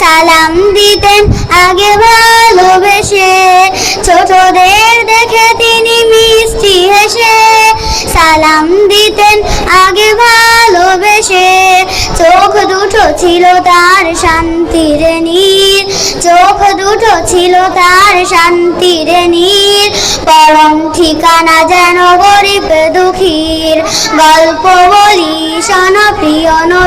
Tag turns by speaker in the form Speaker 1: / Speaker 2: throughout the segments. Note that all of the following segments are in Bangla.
Speaker 1: সালাম দিতেন আগে ভালোবেসে। ছোটদের দেখে তিনি মিষ্টি হেসে। সালাম দিতেন আগে ভালোবেসে। চোখ দুটো ছিল তার শান্তির নীর চোখ দুটো ছিল তার শান্তির নীর পরম ঠিকানা যেন গরিব দুঃখীর। গল্প বলি, শোন প্রিয় নবীজির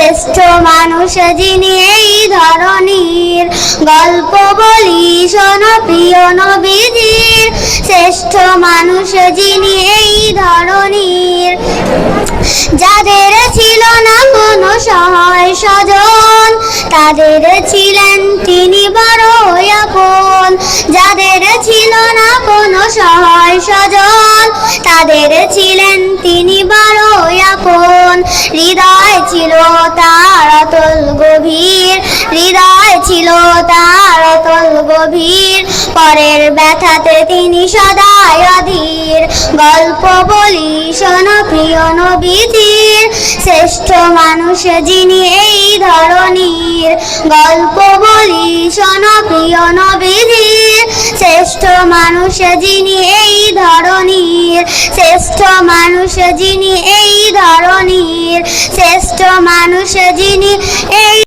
Speaker 1: শ্রেষ্ঠ মানুষ যিনি এই ধরনীর গল্প বলি, শোন প্রিয় নবীজির। শ্রেষ্ঠ মানুষ যিনি এই ধরনীর যাদের ছিল না কোনো সহায় স্বজন, তাদের ছিলেন তিনি বড় আপন। যাদের ছিল না কোনো সহায় স্বজন, তাদের ছিলেন হৃদয় ছিল তার অতল গভীর, হৃদয় ছিল তার অতল গভীর। পরের ব্যথাতে তিনি সদায় অধীর। গল্প বলি, শোন প্রিয় শ্রেষ্ঠ মানুষ যিনি এই ধরনীর গল্প বলি, শোন প্রিয় শ্রেষ্ঠ মানুষ যিনি এই ধরনীর শ্রেষ্ঠ মানুষ যিনি এই ধরনীর শ্রেষ্ঠ মানুষ যিনি এই